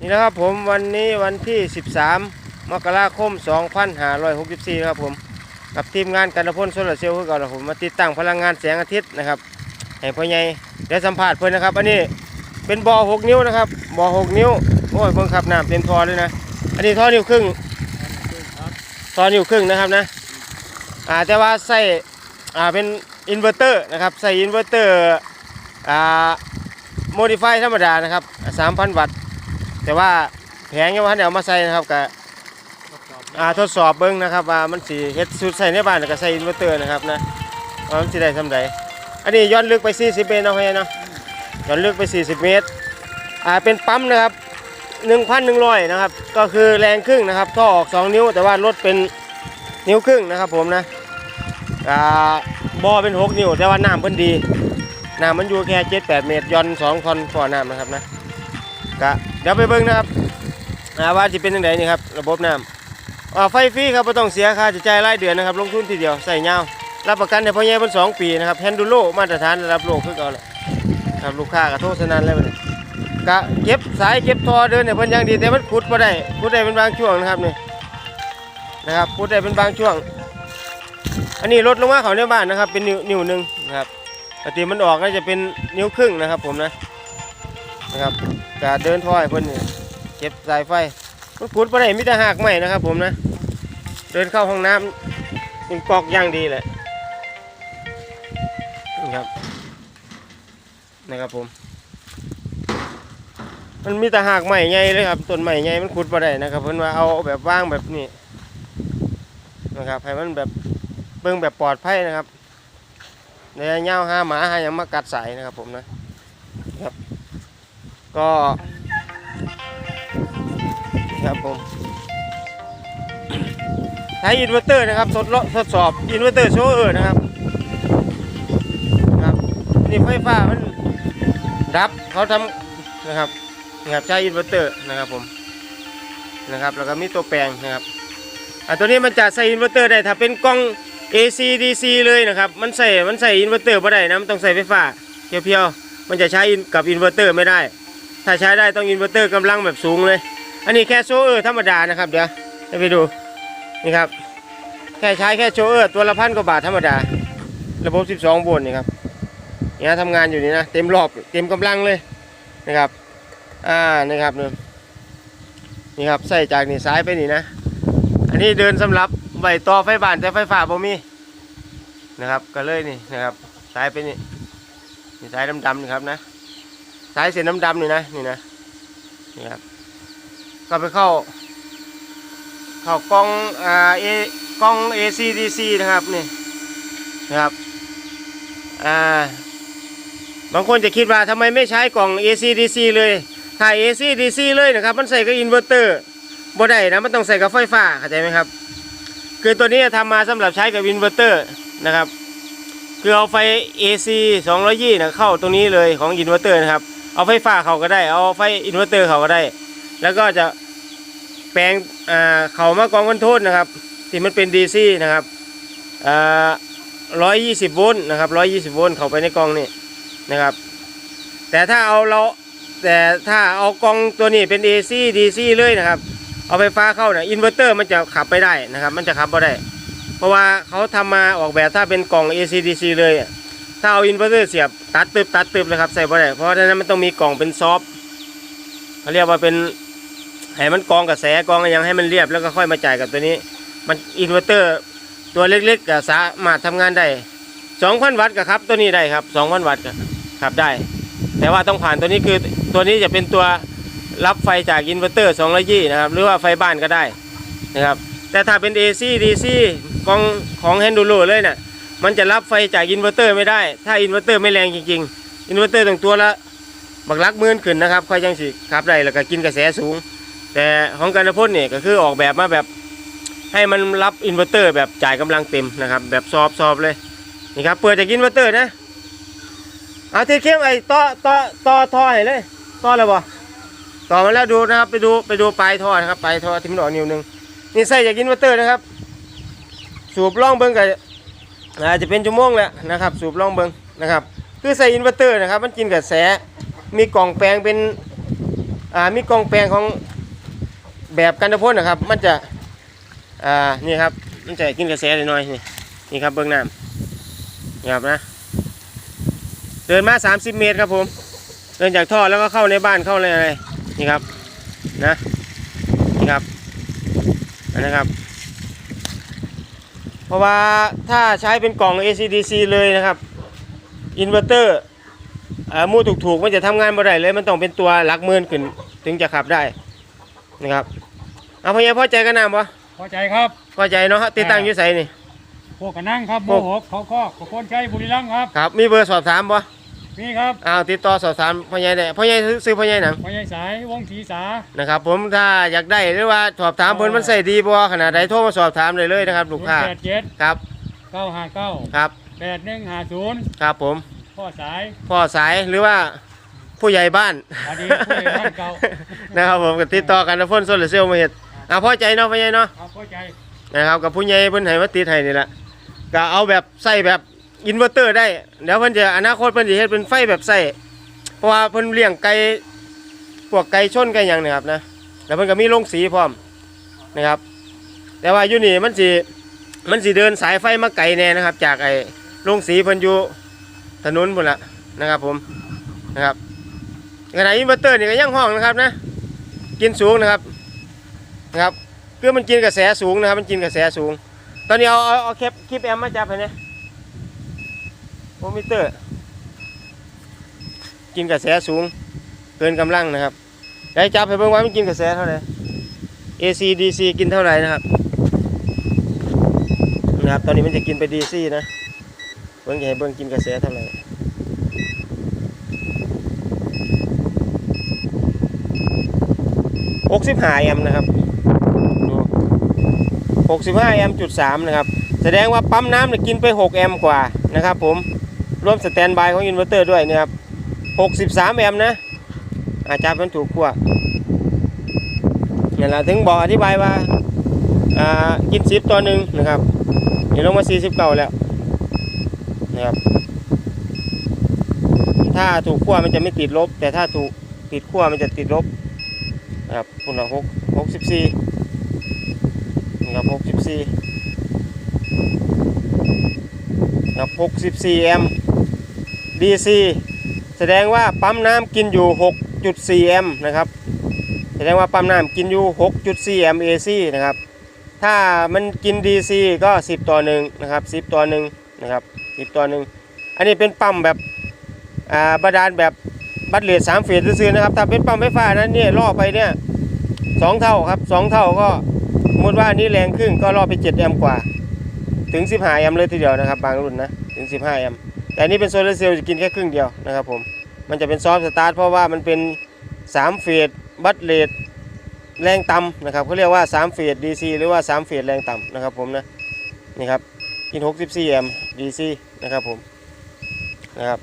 นี่นะครับผมวันนี้วันที่ 13 มกราคม 2564ครับผมกับทีมงานกันพลโซลาร์เซลล์คือก่าแล้วผมมาติดตั้งพลังงานแสงอาทิตย์นะครับให้พ่อใหญ่ได้สัมผัสเพื่อนนะครับ อันนี้เป็นบ่อ6 นิ้วนะครับบ่อ6 นิ้วโอ้ยเพิ่งขับน้ำเต็มท่อเลยนะอันนี้ท่อนิ้วครึ่งท่อนิ้วครึ่งนะครับนะอ่าแต่ว่าใส่อ่าเป็นอินเวอร์เตอร์นะครับใส่อินเวอร์เตอร์อ่าโมดิฟายธรรมดานะครับ3,000 วัตต์ แต่ว่าแผงยังว่าเดี๋ยวมาใส่นะครับกับอ่าทดสอบเบิ้งนะครับว่ามันสีเฮ็ดสุดใส่ในบ้านแล้วก็ใส่อินเวอร์เตอร์นะครับนะว่ามันสิได้สำใดอันนี้ย้อนลึกไป 40 เมตรเนาะพี่เนาะย้อนลึกไป 40 เมตรอ่าเป็นปั๊มนะครับ 1,100 นะครับ ก็คือแรงครึ่งนะครับท่อออก 2 นิ้ว แต่ว่ารถเป็นนิ้วครึ่งนะครับผมนะอ่าบ่อเป็น 6 นิ้วแต่ว่าน้ำเพิ่นดีน้ำมันอยู่แค่ 7-8 เมตรย้อน2คนพอน้ำนะครับนะก็เดี๋ยวไปเบิ่งนะครับอาว่าจะเป็นยังไงนี่ครับระบบน้ำไฟฟรีครับไม่ต้องเสียค่าใช้จ่ายรายเดือนนะครับ ลงทุนทีเดียวใส่เงารับประกันในพ่อใหญ่เป็นสองปีนะครับแฮนดูโลมาตรฐานระดับโลกคือเก่าแหละครับลูกค้าก็โทษสนั่นแล้วบัดนี้ก็เก็บสายเก็บทอเดินเนี่ยเพิ่นยังดีแต่มันขุดบ่ได้ขุดได้เป็นบางช่วงนะครับนี่นะครับขุดได้เป็นบางช่วง อันนี้ลดลงมาเขาในบ้านนะครับ เป็นนิ้วหนึ่งนะครับปกติมันออกน่าจะเป็นนิ้วครึ่งนะครับ ผมนะ นะครับการเดินท่อให้เพิ่นนี่เก็บสายไฟมันขุดไปได้มิต่หากใหม่นะครับ ผมนะเดินเข้าห้องน้ำเป็นกอกย่างดีแหละนี่ครับนะครับผม มันมีแต่หากใหม่ใหญ่เลยครับต้นใหม่ใหญ่มันขุดไปได้นะครับ เพิ่นว่าเอาแบบว่างแบบนี้นะครับให้มันแบบเบิ่งแบบปลอดภัยนะครับในระยะหาหมาหายังมากัดสายนะครับผมนะ ก็ครับผมใช้อินเวอร์เตอร์นะครับทดลองทดสอบอินเวอร์เตอร์โชว์เออนะครับครับนี่ไฟฟ้ามันดับเขาทำนะครับนี่ครับใช้อินเวอร์เตอร์นะครับผมนะครับแล้วก็มีตัวแปลงนะครับอะตัวนี้มันจะใส่อินเวอร์เตอร์ได้ถ้าเป็นกล้อง AC DC เลยนะครับมันใส่มันใส่อินเวอร์เตอร์ไม่ได้นะมันต้องใส่ไฟฟ้าเพียวๆมันจะใช้กับอินเวอร์เตอร์ไม่ได้ ถ้าใช้ได้ต้องอินเวอร์เตอร์กำลังแบบสูงเลย อันนี้แค่โชว์เออร์ธรรมดานะครับเดี๋ยวให้ไปดูนี่ครับแค่ใช้แค่โชว์เออร์ตัวละพันกว่าบาทธรรมดา ระบบ 12 โวลต์นี่ครับเนี่ยทำงานอยู่นี่นะเต็มรอบเต็มกำลังเลยนะครับอ่านี่ครับนี่นี่ครับใส่จากนี่ซ้ายไปนี่นะ อันนี้เดินสำหรับไว้ต่อไฟบ้านแต่ไฟฟ้าบ่มีนะครับก็เลยนี่นะครับซ้ายไปนี่นี่ซ้ายดำๆนี่ครับนะ สายเส้นดำๆนี่นะนี่นะนี่ครับก็ไปเข้า เข้ากล้องอ่าเอกล้อง ACDC นะครับนี่นะครับอ่าบางคนจะคิดว่าทำไมไม่ใช้กล่อง ACDC เลยถ้า ACDC เลยนะครับ มันใส่กับอินเวอร์เตอร์บ่ได้นะมันต้องใส่กับไฟฟ้าเข้าใจไหมครับ คือตัวนี้ทำมาสำหรับใช้กับอินเวอร์เตอร์นะครับคือเอาไฟ AC 220นะเข้าตรงนี้เลยของอินเวอร์เตอร์นะครับ เอาไฟฟ้าเขาก็ได้ เอาไฟอินเวอร์เตอร์เขาก็ได้ แล้วก็จะแปลงเขามากองคอนโทรลนะครับที่มันเป็น DC นะครับอ่า120โวลต์นะครับ120โวลต์เข้าไปในกองนี่นะครับ แต่ถ้าเอาเราแต่ถ้าเอากองตัวนี้เป็น AC DC เลยนะครับ เอาไฟฟ้าเข้าเนี่ยอินเวอร์เตอร์มันจะขับไปได้นะครับ มันจะขับไม่ได้ เพราะว่าเขาทำมาออกแบบถ้าเป็นกล่อง AC/DC เลย ถ้าเอาอินเวอร์เตอร์เสียบตัดตึบตัดตึบเลยครับใส่บ่ได้เพราะฉะนั้นมันต้องมีกล่องเป็นซอฟต์เขาเรียกว่าเป็นให้มันกองกระแสกองยังให้มันเรียบแล้วก็ค่อยมาจ่ายกับตัวนี้ มันอินเวอร์เตอร์ตัวเล็กๆก็สามารถทำงานได้2,000วัตต์ก็ครับตัวนี้ได้ครับ2,000วัตต์ก็ขับได้ แต่ว่าต้องผ่านตัวนี้คือตัวนี้จะเป็นตัวรับไฟจากอินเวอร์เตอร์220นะครับหรือว่าไฟบ้านก็ได้นะครับแต่ถ้าเป็น AC DC กองของ h ฮนดูโ o เลยเนะ่ะ มันจะรับไฟจากอินเวอร์เตอร์ไม่ได้ ถ้าอินเวอร์เตอร์ไม่แรงจริงๆ อินเวอร์เตอร์ตรงตัวละบักลักมื่นขึ้นนะครับค่อยจังสิขับได้แล้วก็กินกระแสสูง แต่ของการพ่นเนี่ยก็คือออกแบบมาแบบให้มันรับอินเวอร์เตอร์แบบจ่ายกำลังเต็มนะครับ แบบซอบซอบเลยนี่ครับเปิดจากอินเวอร์เตอร์นะเอาเทเข้มไอ้ต่อต่อต่อท่อให้เลยต่อแล้วบ่ต่อมาแล้วดูนะครับ ไปดูไปดูปลายท่อนะครับปลายท่อที่มันออกนิ้วหนึงนี่ใส่จากอินเวอร์เตอร์นะครับ สูบล่องเบิ้งกับ อาจจะเป็นชั่วโมงแหละนะครับ สูบลองเบิ้งนะครับ คือใส่อินเวอร์เตอร์นะครับมันกินกับแสมีกล่องแปลงเป็นอ่ามีกล่องแปลงของแบบกันตะพ่นนะครับ มันจะอ่านี่ครับมันจะกินกระแสหน่อยนี่นี่ครับเบื้งน้ำนี่ครับนะเดินมา 30 เมตรครับผม เดินจากท่อแล้วก็เข้าในบ้านเข้าอะไรอะไรนี่ครับนะนี่ครับอันนะครับ เพราะว่าถ้าใช้เป็นกล่อง ACDC เลยนะครับอินเวอร์เตอร์มูถูกๆมันจะทำงานบ่ได้เลย มันต้องเป็นตัวหลักหมื่นขึ้น ถึงจะขับได้นะครับเอาพ่อใหญ่พ่อใจกันน้ำปะพอใจครับพ่อใจเนาะติดตั้งอยู่ไสนี่พวกกันนั่งครับโมพวกโหเขาคอกขคนใช้บุรีรัมย์ครับครับ มีเบอร์สอบถามปะ นี่ครับอ้าวติดต่อสอบถามพ่อใหญ่ได้พ่อใหญ่ซื้อพ่อใหญ่หนังพอใหญ่สายวงศรีสานะครับผมถ้าอยากได้หรือว่าสอบถามเพิ่นมันใส่ดีบ่ขนาดใดโทรมาสอบถามเลยเลยนะครับลูกค้าแปดเจ็ดครับเก้าห้าเก้าครับแปดหนึ่งห้าศูนย์ครับผมพ่อสายพ่อสายหรือว่าผู้ใหญ่บ้านอดีตผู้ใหญ่บ้านเก่านะครับผมก็ติดต่อกันนะพ่นโซลาร์เซลล์มาเฮ็ดอะพอใจเนาะพ่อใหญ่เนาะครับพอใจนะครับกับผู้ใหญ่เพิ่นให้มาติดให้นี่แหละก็เอาแบบใส่แบบ อินเวอร์เตอร์ได้ เดี๋ยวเพิ่นจะอนาคตเพิ่นสิเฮ็ดเป็นไฟแบบใส่เพราะว่าเพิ่นเลี้ยงไก่พวกไก่ชนไก่หยังเนะครับนะแล้วเพิ่นก็มีโรงสีพร้อมนะครับ แต่ว่าอยู่นี่มันสิมันสิเดินสายไฟมาไกลแน่นะครับ จากไอ้โรงสีเพิ่นอยู่ถนนพุ่นละนะครับผมนะครับขณะอินเวอร์เตอร์นี่ก็ยังห้องนะครับนะกินสูงนะครับนะครับคือมันกินกระแสสูงนะครับ มันกินกระแสสูง ตอนนี้เอาเอาเอาแคปคลิปแอมมาจับให้เนี่ย โอมิเตอร์ กินกระแสสูง เกินกำลังนะครับได้จับให้เบิ่งว่ามันกินกระแสเท่าไหร่ AC DC กินเท่าไหร่นะครับนะครับ ตอนนี้มันจะกินไป DC นะ เบิ่งอย่าให้เบิ่งกินกระแสเท่าไหร่หกสิบห้าแอมป์นะครับดู65แอมป์จุด3นะครับ แสดงว่าปั๊มน้ำเนี่ยกินไป6แอมป์กว่านะครับผม รวมสแตนบายของอินเวอร์เตอร์ด้วยนะครับ 63 แอมป์นะ อาจารย์มันถูกขั้วนี่แหละถึงบอกอธิบายว่าอ่ากิน10ตัวหนึ่งนะครับนี่ลงมา 49 แล้วนะครับถ้าถูกขั้วมันจะไม่ติดลบ แต่ถ้าถูกติดขั้วมันจะติดลบนะครับคุณละ6 64นะครับ64นะครับ64แอมป์ DC แสดงว่าปั๊มน้ำกินอยู่ 6.4 แอมป์นะครับ แสดงว่าปั๊มน้ำกินอยู่ 6.4 แอมป์ AC นะครับ ถ้ามันกิน DC ก็ 10 ต่อหนึ่งนะครับ 10 ต่อหนึ่งนะครับ 10 ต่อหนึ่งอันนี้เป็นปั๊มแบบอ่าบาดาลแบบบัตเลทสามเฟสซื่อนะครับ ถ้าเป็นปั๊มไฟฟ้านั้นเนี่ยล่อไปเนี่ยสองเท่าครับสองเท่าก็สมมติว่านี้แรงขึ้นก็รอไป 7 แอมป์กว่า ถึง 15 แอมป์เลยทีเดียวนะครับ บางรุ่นนะ ถึง 15 แอมป์ แต่อันนี้เป็นโซลาร์เซลล์จะกินแค่ครึ่งเดียวนะครับผม มันจะเป็นซอฟต์สตาร์ทเพราะว่ามันเป็น3เฟสบัตเลทแรงต่ำนะครับเขาเรียกว่า3เฟส DC หรือว่า3เฟสแรงต่ำนะครับผมนะนี่ครับกิน64แอมป์ DC นะครับผมนะครับ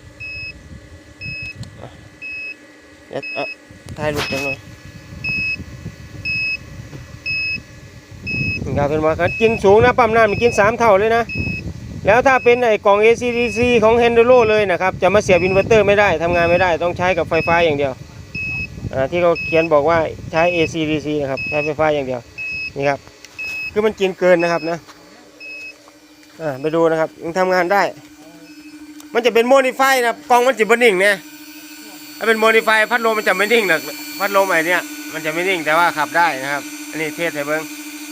อะเดี๋ยวถ่ายรูปจังเลยครับเป็นว่ากกินสูงนะปั๊มน้ำนี่กิน 3 เท่าเลยนะ แล้วถ้าเป็นไอ้กล่อง ACDC ของ h e n d e r o เลยนะครับ จะมาเสียบอินเวอร์เตอร์ไม่ได้ทำงานไม่ได้ต้องใช้กับไฟฟ้าอย่างเดียวอ่าที่เขาเขียนบอกว่าใช้ ACDC นะครับ ใช้ไฟฟ้าอย่างเดียวนี่ครับ คือมันกินเกินนะครับนะอ่าไปดูนะครับยังทำงานได้ มันจะเป็นโมดิฟายนะกล่องมันจะบนิ่งเนี่ยถ้าเป็นโมดิฟายพัดลมมันจะไม่นิ่งนะพัดลมไอ้เนี้ยมันจะไม่นิ่งแต่ว่าขับได้นะครับ อันนี้เทสให้เบิ้ง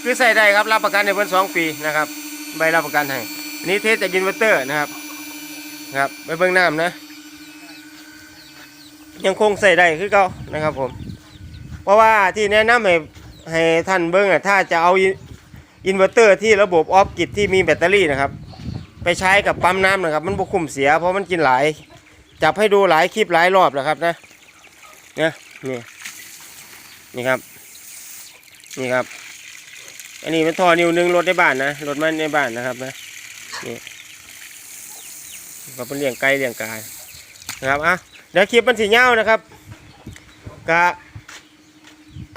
คือใส่ได้ครับรับประกันในเพิ่นสองปีนะครับ ใบรับประกันให้ อันนี้เทสจากอินเวอร์เตอร์นะครับครับไปเบิ่งน้ำนะ ยังคงใส่ได้คือเก่านะครับผม เพราะว่าที่แนะนำให้ให้ท่านเบิ่งอะถ้าจะเอาอินเวอร์เตอร์ที่ระบบออฟกิดที่มีแบตเตอรี่นะครับ ไปใช้กับปั๊มน้ำนะครับ มันบุคุ้มเสีย เพราะมันกินหลาย จับให้ดูหลายคลิปหลายรอบแล้วครับนะเนี่ยนี่นี่ครับ นี่ครับ อันนี้เป็นท่อนิ้วหนึงรถในบ้านนะรถมันในบ้านนะครับนะ ก็เป็นเลี้ยงไก่เลี้ยงกายนะครับอะเดี๋ยวคลิปมันสีเงาวนะครับกะ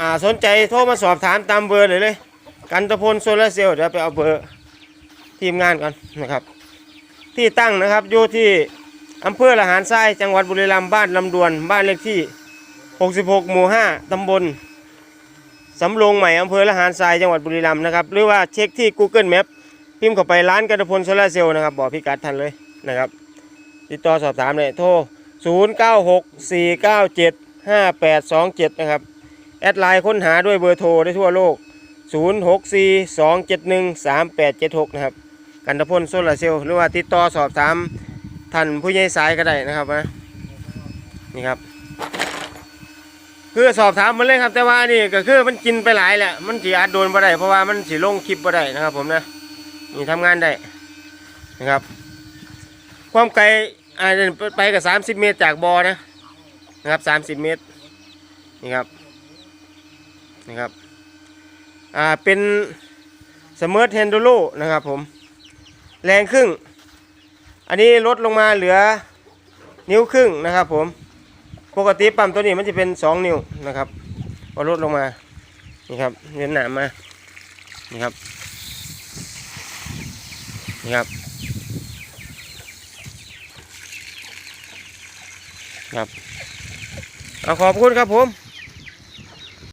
อ่าสนใจโทรมาสอบถามตามเบอร์เลยเลย กันตะพลโซลาร์เซลล์เดี๋ยวไปเอาเบอร์ทีมงานก่อนนะครับ ที่ตั้งนะครับอยู่ที่อำเภอละหารทรายจังหวัดบุรีรัมย์บ้านลำดวนบ้านเลขที่ 66 หมู่ 5ตำบลสำโรงใหม่อำเภอละหารทรายจังหวัดบุรีรัมย์นะครับหรือว่าเช็คที่ Google Map พิมพ์เข้าไปร้านกันตพลโซลาร์เซลล์นะครับบอกพิกัดทันเลย นะครับ ติดต่อสอบถามเลยโทร 0964975827 นะครับ แอดไลน์ค้นหาด้วยเบอร์โทรได้ทั่วโลก 0642713876 นะครับ กันตพลโซลาร์เซลล์หรือว่าติดต่อสอบถามท่านผู้ใหญ่สายก็ได้นะครับนะนี่ครับคือสอบถามมาเลยครับแต่ว่านี่ก็คือมันกินไปหลายแหละมันสีอาจโดนบ่ได้เพราะว่ามันสีลงคลิปบ่ได้นะครับ ผมนะนี่ทำงานได้นะครับ ความไกลอาจจะไปกับสามสิบเมตรจากบอนะนะครับสามสิบเมตรนี่ครับนี่ครับอ่าเป็นสม r ร์ทเฮนโดโลนะครับผม แรงครึ่ง อันนี้ลดลงมาเหลือนิ้วครึ่งนะครับผม ปกติปั๊มตัวนี้มันจะเป็น 2 นิ้วนะครับพอลดลงมา นี่ครับเน้นหนามานี่ครับ นี่ครับ ครับเอาขอบคุณครับผม